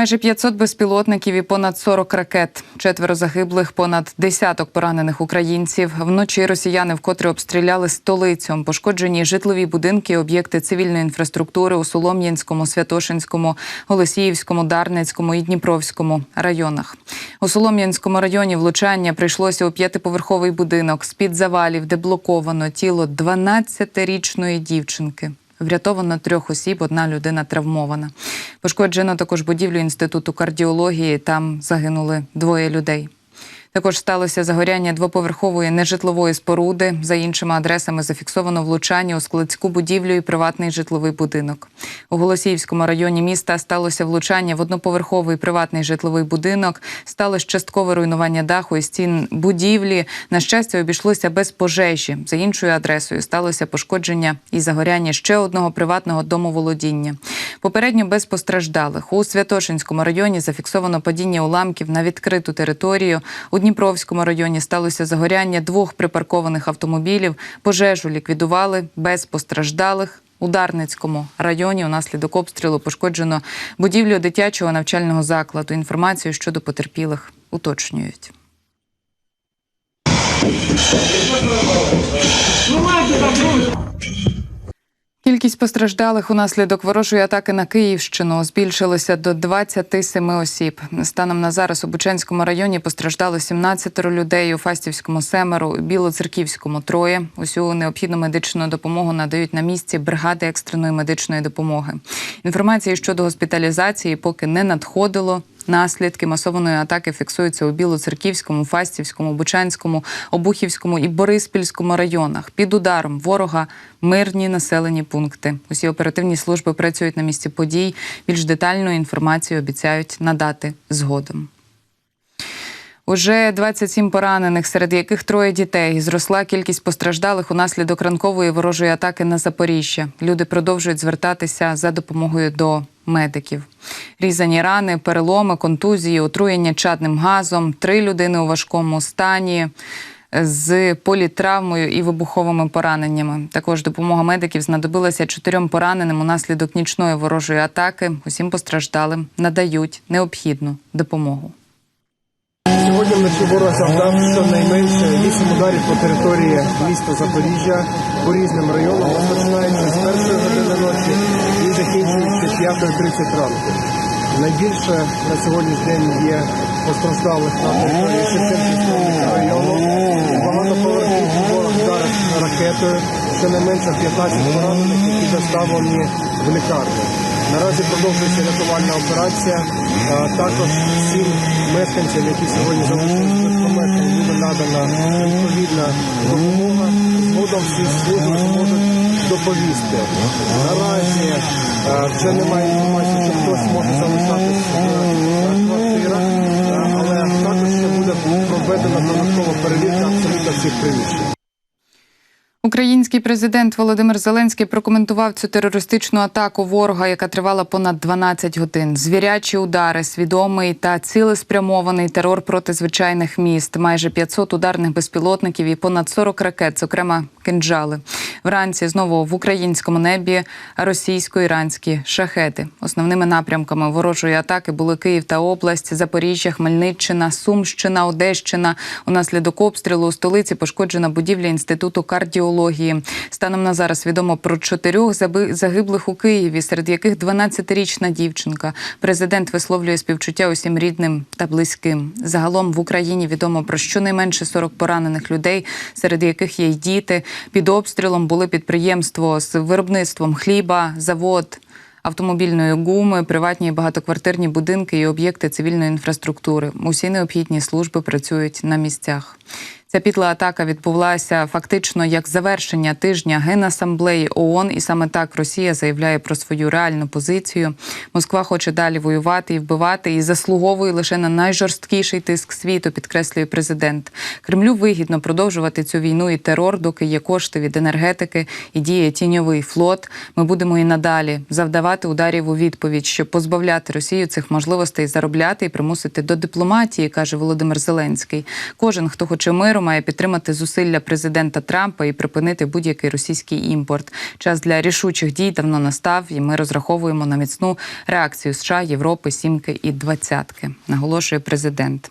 Майже 500 безпілотників і понад 40 ракет. Четверо загиблих, понад десяток поранених українців. Вночі росіяни вкотре обстріляли столицю. Пошкоджені житлові будинки, об'єкти цивільної інфраструктури у Солом'янському, Святошинському, Голосіївському, Дарницькому і Дніпровському районах. У Солом'янському районі влучання прийшлося у п'ятиповерховий будинок з-під завалів, де блоковано тіло 12-річної дівчинки. Врятовано трьох осіб, одна людина травмована. Пошкоджено також будівлю інституту кардіології. Там загинули двоє людей. Також сталося загоряння двоповерхової нежитлової споруди. За іншими адресами зафіксовано влучання у складську будівлю і приватний житловий будинок. У Голосіївському районі міста сталося влучання в одноповерховий приватний житловий будинок. Сталося часткове руйнування даху і стін будівлі. На щастя, обійшлося без пожежі. За іншою адресою сталося пошкодження і загоряння ще одного приватного домоволодіння. Попередньо без постраждалих у Святошинському районі зафіксовано падіння уламків на відкриту територію. У Дніпровському районі сталося загоряння двох припаркованих автомобілів. Пожежу ліквідували без постраждалих. У Дарницькому районі унаслідок обстрілу пошкоджено будівлю дитячого навчального закладу. Інформацію щодо потерпілих уточнюють. Кількість постраждалих унаслідок ворожої атаки на Київщину збільшилася до 27 осіб. Станом на зараз у Бучанському районі постраждало 17 людей, у Фастівському семеро, у Білоцерківському троє. Усю необхідну медичну допомогу надають на місці бригади екстреної медичної допомоги. Інформації щодо госпіталізації поки не надходило. Наслідки масованої атаки фіксуються у Білоцерківському, Фастівському, Бучанському, Обухівському і Бориспільському районах. Під ударом ворога мирні населені пункти. Усі оперативні служби працюють на місці подій. Більш детальну інформацію обіцяють надати згодом. Уже 27 поранених, серед яких троє дітей. Зросла кількість постраждалих унаслідок ранкової ворожої атаки на Запоріжжя. Люди продовжують звертатися за допомогою до медиків. Різані рани, переломи, контузії, отруєння чадним газом. Три людини у важкому стані. З політравмою і вибуховими пораненнями. Також допомога медиків знадобилася чотирьом пораненим унаслідок нічної ворожої атаки. Усім постраждалим надають необхідну допомогу. Сьогодні вночі ворог завдав щонайменше 8 ударів по території міста Запоріжжя по різним районам, розпочинаючи з першої години ночі і закінчуючи 5.30 ранку. Найбільше на сьогоднішній день є постраждалих на території Шевченківського району. Багатоповерхівку ворог вдарив ракетою, щонайменше 15 поранених, які доставлені в лікарню. Наразі продовжується рятувальна операція. А Також всім мешканцям, які сьогодні залишилися без помешкань, надана відповідна допомога. Згодом всі служби зможуть доповісти. Наразі е, вже немає інформації, що хтось може залишатися в квартирах, е, але також ще буде проведена додаткова перевірка абсолютно всіх приміщень. Український президент Володимир Зеленський прокоментував цю терористичну атаку ворога, яка тривала понад 12 годин. Звірячі удари, свідомий та цілеспрямований терор проти звичайних міст, майже 500 ударних безпілотників і понад 40 ракет, зокрема кинджали. Вранці знову в українському небі російсько-іранські шахеди. Основними напрямками ворожої атаки були Київ та область, Запоріжжя, Хмельниччина, Сумщина, Одещина. Унаслідок обстрілу у столиці пошкоджена будівля інституту кардіології. Станом на зараз відомо про чотирьох загиблих у Києві, серед яких 12-річна дівчинка. Президент висловлює співчуття усім рідним та близьким. Загалом в Україні відомо про щонайменше 40 поранених людей, серед яких є й діти. Під обстрілом були підприємство з виробництвом хліба, завод автомобільної гуми, приватні багатоквартирні будинки і об'єкти цивільної інфраструктури. Усі необхідні служби працюють на місцях. Ця підла атака відбулася фактично як завершення тижня Генасамблеї ООН, і саме так Росія заявляє про свою реальну позицію. Москва хоче далі воювати і вбивати, і заслуговує лише на найжорсткіший тиск світу, підкреслює президент. Кремлю вигідно продовжувати цю війну і терор, доки є кошти від енергетики і діє тіньовий флот. Ми будемо і надалі завдавати ударів у відповідь, щоб позбавляти Росію цих можливостей заробляти і примусити до дипломатії, каже Володимир Зеленський. Кожен, хто хоче миру, миру має підтримати зусилля президента Трампа і припинити будь-який російський імпорт. Час для рішучих дій давно настав, і ми розраховуємо на міцну реакцію США, Європи, сімки і двадцятки. Наголошує президент.